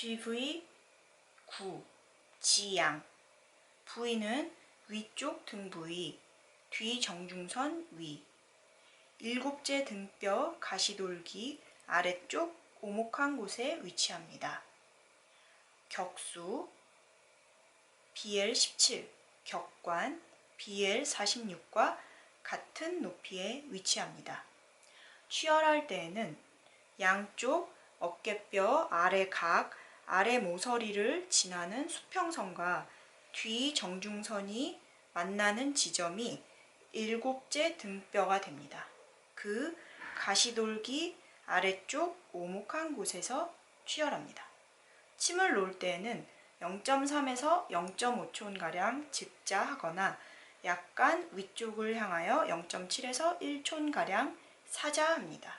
GV 9 지양 V는 위쪽 등 부위 뒤 정중선 위 일곱째 등뼈 가시돌기 아래쪽 오목한 곳에 위치합니다. 격수 BL17 격관 BL46과 같은 높이에 위치합니다. 취혈할 때에는 양쪽 어깨뼈 아래 각, 아래 모서리를 지나는 수평선과 뒤 정중선이 만나는 지점이 일곱째 등뼈가 됩니다. 그 가시돌기 아래쪽 오목한 곳에서 취혈합니다. 침을 놓을 때에는 0.3에서 0.5촌가량 즉자하거나 약간 위쪽을 향하여 0.7에서 1촌가량 사자합니다.